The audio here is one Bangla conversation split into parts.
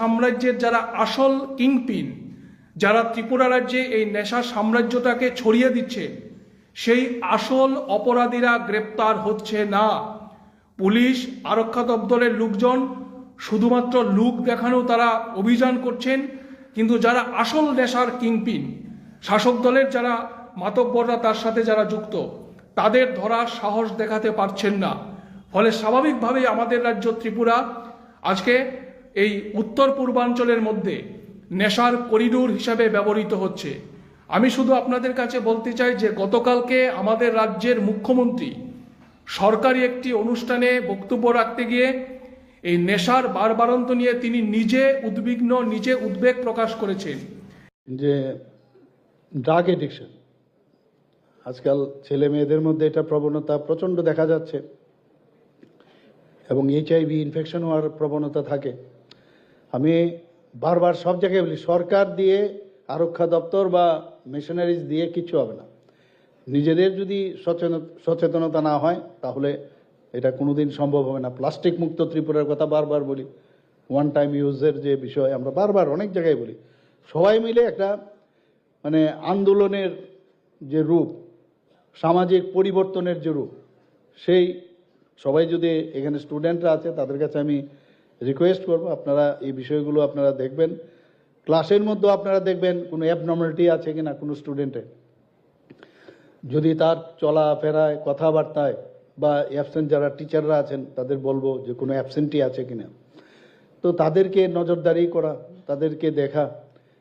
সাম্রাজ্যের যারা আসল কিংপিন, যারা ত্রিপুরা রাজ্যে এই নেশা সাম্রাজ্যটাকে ছড়িয়ে দিচ্ছে, সেই আসল অপরাধীরা গ্রেপ্তার হচ্ছে না। পুলিশ, আরক্ষা দপ্তরের লোকজন, শুধুমাত্র লুক দেখানো তারা অভিযান করছেন, কিন্তু যারা আসল নেশার কিংপিন, শাসক দলের যারা মাতব্বররা তার সাথে যারা যুক্ত, তাদের ধরার সাহস দেখাতে পারছেন না। ফলে স্বাভাবিকভাবেই আমাদের রাজ্য ত্রিপুরা আজকে এই উত্তর পূর্বাঞ্চলের মধ্যে নেশার করিডোর হিসাবে ব্যবহৃত হচ্ছে। আমি শুধু আপনাদের কাছে বলতে চাই যে গতকালকে আমাদের রাজ্যের মুখ্যমন্ত্রী সরকারি একটি অনুষ্ঠানে বক্তব্য রাখতে গিয়ে এই নেশার বারবারন্ত নিয়ে তিনি নিজে উদ্বিগ্ন, নিজে উদ্বেগ প্রকাশ করেছেন। যে ড্রাগ এডিকশন আজকাল ছেলে মেয়েদের মধ্যে এটা প্রবণতা প্রচণ্ড দেখা যাচ্ছে এবং এইচআইভি ইনফেকশন হওয়ার প্রবণতা থাকে। আমি বারবার সব জায়গায় বলি, সরকার দিয়ে, আরক্ষা দপ্তর বা মিশনারিজ দিয়ে কিছু হবে না। নিজেদের যদি সচেতন, সচেতনতা না হয়, তাহলে এটা কোনোদিন সম্ভব হবে না। প্লাস্টিক মুক্ত ত্রিপুরার কথা বারবার বলি ওয়ান টাইম ইউজের যে বিষয় আমরা বারবার অনেক জায়গায় বলি। সবাই মিলে একটা মানে আন্দোলনের যে রূপ, সামাজিক পরিবর্তনের যে রূপ, সেই সবাই যদি এখানে স্টুডেন্টরা আছে, তাদের কাছে আমি রিকোয়েস্ট করব, আপনারা এই বিষয়গুলো আপনারা দেখবেন। ক্লাসের মধ্যেও আপনারা দেখবেন কোনো অ্যাবনর্মালিটি আছে কিনা কোনো স্টুডেন্টের যদি তার চলাফেরায়, কথাবার্তায় বা অ্যাবসেন্ট যারা টিচাররা আছেন, তাদের বলব যে কোনো অ্যাবসেন্টি আছে কিনা। তো তাদেরকে নজরদারি করা, তাদেরকে দেখা।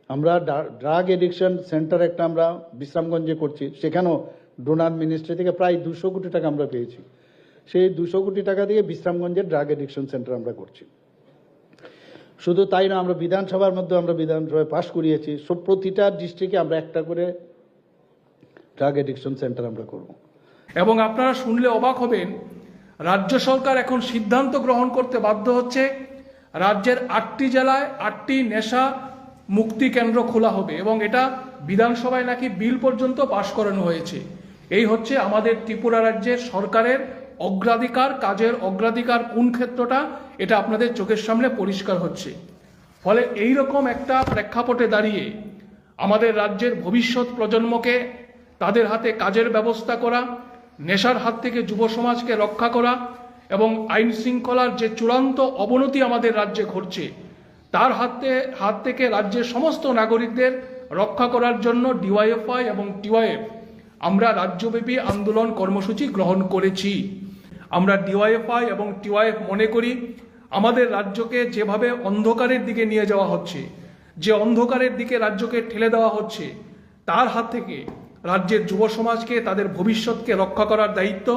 আমরা ড্রাগ এডিকশন সেন্টার একটা আমরা বিশ্রামগঞ্জে করছি, সেখানেও ডোনার মিনিস্ট্রি থেকে প্রায় দুশো কোটি টাকা আমরা পেয়েছি। সেই দুশো কোটি টাকা দিয়ে বিশ্রামগঞ্জের ড্রাগ এডিকশন সেন্টার আমরা করছি। শুধু তাই না, আমরা বিধানসভার মধ্যে আমরা বিধানসভায় পাশ করিয়েছি। সব প্রতিটা ডিস্ট্রিক্টে আমরা একটা করে ড্রাগ এডিকশন সেন্টার আমরা করব। এবং আপনারা শুনলে অবাক হবেন, রাজ্য সরকার এখন সিদ্ধান্ত গ্রহণ করতে বাধ্য হচ্ছে, রাজ্যের আটটি জেলায় আটটি নেশা মুক্তি কেন্দ্র খোলা হবে এবং এটা বিধানসভায় নাকি বিল পর্যন্ত পাশ করানো হয়েছে। এই হচ্ছে আমাদের ত্রিপুরা রাজ্যের সরকারের অগ্রাধিকার, কাজের অগ্রাধিকার কোন ক্ষেত্রটা, এটা আপনাদের চোখের সামনে পরিষ্কার হচ্ছে। ফলে এই রকম একটা প্রেক্ষাপটে দাঁড়িয়ে আমাদের রাজ্যের ভবিষ্যৎ প্রজন্মকে তাদের হাতে কাজের ব্যবস্থা করা, নেশার হাত থেকে যুব সমাজকে রক্ষা করা এবং আইন শৃঙ্খলার যে চূড়ান্ত অবনতি আমাদের রাজ্যে ঘটছে, তার হাতে, হাত থেকে রাজ্যের সমস্ত নাগরিকদের রক্ষা করার জন্য ডিওয়াইএফআই এবং টিওয়াইএফ আমরা রাজ্যব্যাপী আন্দোলন কর্মসূচি গ্রহণ করেছি। আমরা ডিওয়াইএফআই এবং টিওয়াইএফ মনে করি, আমাদের রাজ্যকে যেভাবে অন্ধকারের দিকে নিয়ে যাওয়া হচ্ছে, যে অন্ধকারের দিকে রাজ্যকে ঠেলে দেওয়া হচ্ছে, তার হাত থেকে রাজ্যের যুব সমাজকে, তাদের ভবিষ্যৎকে রক্ষা করার দায়িত্ব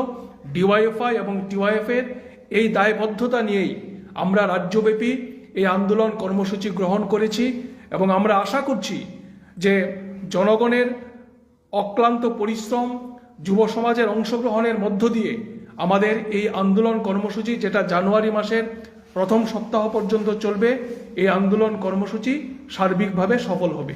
ডিওয়াইএফআই এবং টিওয়াইএফের এই দায়বদ্ধতা নিয়েই আমরা রাজ্যব্যাপী এই আন্দোলন কর্মসূচি গ্রহণ করেছি এবং আমরা আশা করছি যে জনগণের অক্লান্ত পরিশ্রম, যুব সমাজের অংশগ্রহণের মধ্য দিয়ে আমাদের এই আন্দোলন কর্মসূচি যেটা জানুয়ারি মাসের প্রথম সপ্তাহ পর্যন্ত চলবে, এই আন্দোলন কর্মসূচি সার্বিকভাবে সফল হবে।